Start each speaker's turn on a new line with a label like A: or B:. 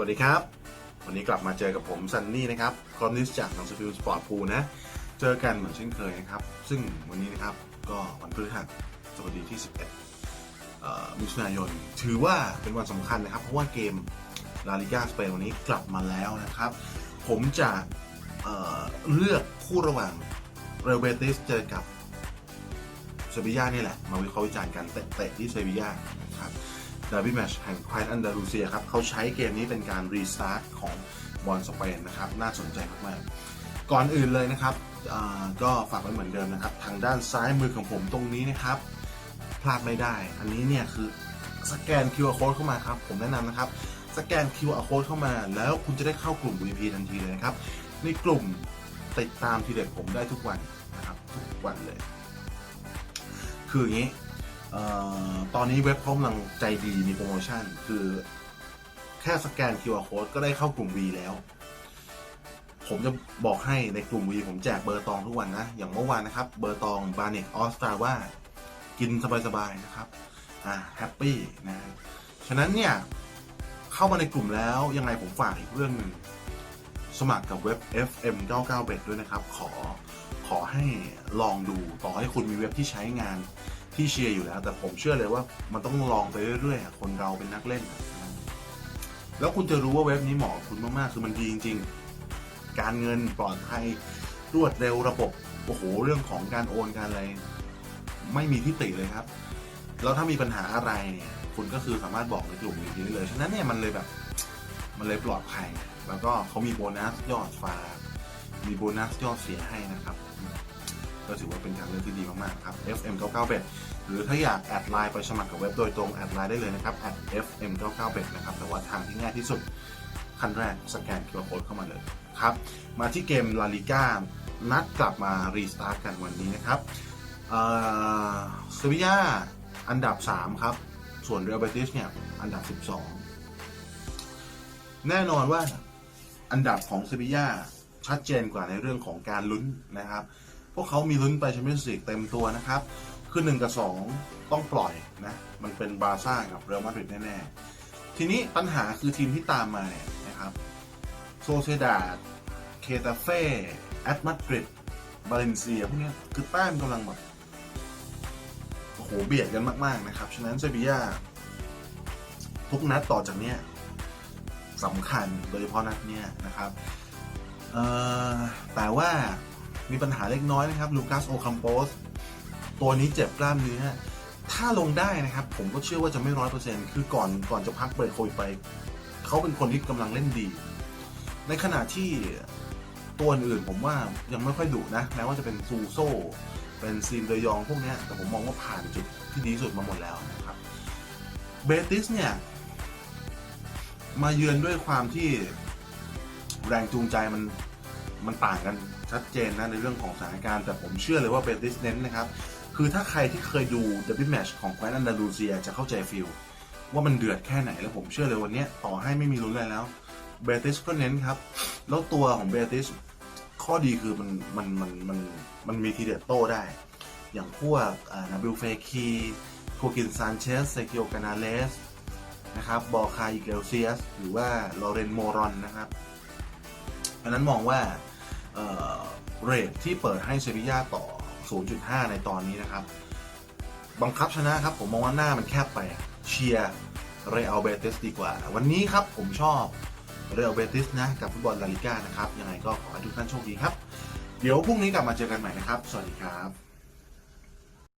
A: วัสดีครับ วันนี้กลับมาเจอกับผมซันนี่นะครับคอมนิสจากหนังสือพิมพ์สปอร์ตพูนะ เจอกันเหมือนเช่นเคยนะครับ ซึ่งวันนี้นะครับก็วันพฤหัสบดีที่ 11เอ่อมิถุนายน ถือว่าเป็นวันสำคัญนะครับ เพราะว่าเกมลาลิกาสเปนวันนี้กลับมาแล้วนะครับ ผมจะเเลือกคู่ระหว่างเรเบติสเจอกับเซบีย่านี่แหละ มาวิเคราะห์วิจารณ์กันเตะๆที่เซบีย่า ดาร์บี้แมชแห่งแคว้นอันดาลูเซียครับเขาใช้เกมนี้เป็นการรีสตาร์ทของบอลสเปนนะครับน่าสนใจมากๆ ก่อนอื่นเลยนะครับก็ฝากไว้เหมือนเดิมนะครับ ทางด้านซ้ายมือของผมตรงนี้นะครับ พลาดไม่ได้ อันนี้เนี่ยคือสแกน QR code เข้ามาครับ ผมแนะนำนะครับ สแกน QR code เข้ามา แล้วคุณจะได้เข้ากลุ่ม VIP ทันทีเลยนะครับ ในกลุ่มติดตามทีเด็ดผมได้ทุกวันนะครับ ทุกวันเลย คืออย่างนี้ ตอนนี้เว็บเขากำลังใจดีมีโปรโมชั่น คือแค่สแกน QR code ก็ได้เข้ากลุ่ม V แล้ว ผมจะบอกให้ในกลุ่ม V ผมแจกเบอร์ตองทุกวันนะ อย่างเมื่อวานนะครับ เบอร์ตองบาเนกออสตาว่ากินสบายๆนะครับ อ่าแฮปปี้นะ ฉะนั้นเนี่ย เข้ามาในกลุ่มแล้วยังไงผมฝากอีกเรื่องหนึ่งสมัครกับเว็บ FM 99 bet ด้วยนะครับ ขอขอให้ลองดูต่อให้คุณมีเว็บที่ใช้งาน ที่เชียร์อยู่แล้ว แต่ผมเชื่อเลยว่ามันต้องลองไปเรื่อยๆคนเราเป็นนักเล่น แล้วคุณจะรู้ว่าเว็บนี้เหมาะคุณมากๆคือมันดีจริง ๆ การเงินปลอดภัยรวดเร็วระบบโอ้โหเรื่องของการโอนการอะไร ไม่มีที่ติเลยครับ แล้วถ้ามีปัญหาอะไรเนี่ยคุณก็คือสามารถบอกในกลุ่มนี้ได้เลยฉะนั้นเนี่ยมันเลยแบบมันเลยปลอดภัยแล้วก็เขามีโบนัสยอดฝากมีโบนัสยอดเสียให้นะครับ ก็ถือว่าเป็นทางเลือกที่ดีมากๆครับ FM 99 bet หรือถ้าอยากแอดไลน์ไปสมัครกับเว็บโดยตรงแอดไลน์ได้เลยนะครับ FM 99 bet นะครับแต่ว่าทางที่ง่ายที่สุดขั้นแรกสแกน QR code เข้ามาเลยครับมาที่เกมลาลิก้านัดกลับมารีสตาร์ทกันวันนี้นะครับเซบีย่าอันดับ 3 ครับ ส่วนเรอัลเบติสเนี่ยอันดับ 12 แน่นอนว่าอันดับของเซบีย่าชัดเจนกว่าในเรื่องของการลุ้นนะครับ วกเขามีลุ้นไปแชมเปี้ยนส์ลีกเต็มตัวนะครับคือ1กับ 2 ต้องปล่อยนะ มันเป็นบาร์ซ่ากับเรอัลมาดริดแน่ ๆ ทีนี้ปัญหาคือทีมที่ตามมาเนี่ยนะครับ โซเซดาดเคตาเฟ่แอตมาดริดบาเลนเซียพวกนี้คือแต้มกำลังแบบโอ้โหเบียดกันมาก ๆ นะครับ ฉะนั้นเซบีย่าทุกนัดต่อจากเนี้ยสำคัญโดยเฉพาะนัดเนี้ยนะครับแต่ว่า มีปัญหาเล็กน้อยนะครับลูคัสโอคัมโปสตัวนี้เจ็บกล้ามเนื้อ ถ้าลงได้นะครับ ผมก็เชื่อว่าจะไม่ร้อยเปอร์เซ็นต์คือก่อนก่อนจะพักเบรกโควิดไป เขาเป็นคนที่กำลังเล่นดี ในขณะที่ตัวอื่นผมว่ายังไม่ค่อยดุนะ แม้ว่าจะเป็นซูโซเป็นซีนเดยองพวกนี้แต่ผมมองว่าผ่านจุดที่ดีสุดมาหมดแล้วนะครับเบติสเนี่ยมาเยือนด้วยความที่แรงจูงใจมันมันต่างกัน ชัดเจนนะในเรื่องของสถานการณ์ แต่ผมเชื่อเลยว่าเบติสเน้นนะครับ คือถ้าใครที่เคยดูเดบิ t แมชของแคว้นอันดาลูเซียจะเข้าใจฟิลว่ามันเดือดแค่ไหนแล้วผมเชื่อเลยวันนี้ต่อให้ไม่มีลุ้นอะไรแล้วเบติสก็เน้นครับ แล้วตัวของเบติสข้อดีคือมันมันมันมันมันมีทีเด็ดโต้ได้ อย่างพวกนาบิลเฟคีโคกินซานเชสเซกิโอกานาเลสนะครับบอคาอิเกลเซียส หรือว่าลอเรนโมรอนนะครับอันนั้นมองว่า เรทที่เปิดให้เซบีย่าต่อ 0.5 ในตอนนี้นะครับ บังคับชนะครับ ผมมองว่าหน้ามันแคบไปเชียร์เรอัลเบติสดีกว่า วันนี้ครับผมชอบเรอัลเบติสนะ กับฟุตบอลลาลิก้านะครับ ยังไงก็ขอให้ทุกท่านโชคดีครับ เดี๋ยวพรุ่งนี้กลับมาเจอกันใหม่นะครับ สวัสดีครับ